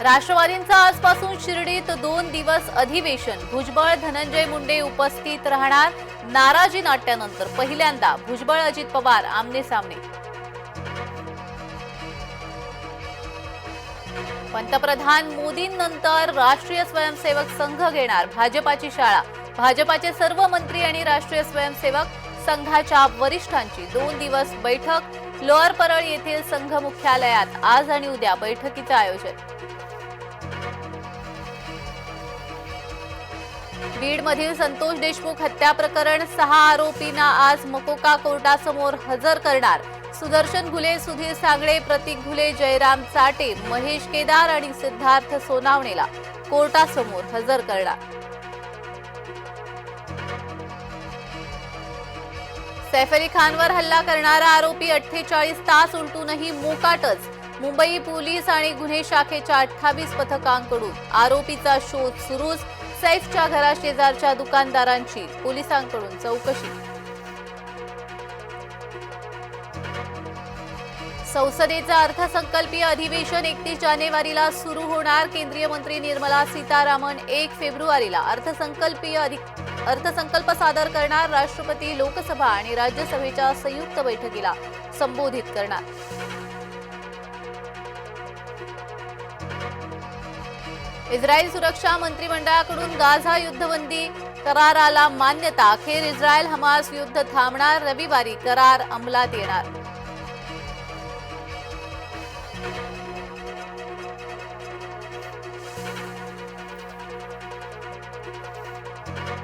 राष्ट्रवादींचं आजपासून शिर्डीत दोन दिवस अधिवेशन. भुजबळ धनंजय मुंडे उपस्थित राहणार. नाराजी नाट्यानंतर पहिल्यांदा भुजबळ अजित पवार आमने सामने पंतप्रधान मोदींनंतर राष्ट्रीय स्वयंसेवक संघ घेणार भाजपाची शाळा. भाजपाचे सर्व मंत्री आणि राष्ट्रीय स्वयंसेवक संघाच्या वरिष्ठांची दोन दिवस बैठक. लोअर परळ येथील संघ मुख्यालयात आज आणि उद्या बैठकीचं आयोजन. बीडमधील संतोष देशमुख हत्या प्रकरण सहा आरोपींना आज मकोका कोर्टासमोर हजर करणार. सुदर्शन घुले सुधीर सांगळे प्रतीक घुले जयराम चाटे महेश केदार आणि सिद्धार्थ सोनावणेला कोर्टासमोर हजर करणार. सैफ अली खानवर हल्ला करणारा आरोपी अठ्ठेचाळीस तास उलटूनही मोकाटच. मुंबई पोलीस आणि गुन्हे शाखेच्या अठ्ठावीस पथकांकडून आरोपीचा शोध सुरूच. सैफच्या घराशेजारच्या दुकानदारांची पोलिसांकडून चौकशी. संसदेचं अर्थसंकल्पीय अधिवेशन एकतीस जानेवारीला सुरू होणार. केंद्रीय मंत्री निर्मला सीतारामन एक फेब्रुवारीला अर्थसंकल्पीय अर्थसंकल्प सादर करणार. राष्ट्रपती लोकसभा आणि राज्यसभेच्या संयुक्त बैठकीला संबोधित करणार. इस्रायल सुरक्षा मंत्रिमंडळाकडून गाझा युद्धबंदी कराराला मान्यता. अखेर इस्रायल हमास युद्ध थांबणार. रविवारी करार अंमलात येणार.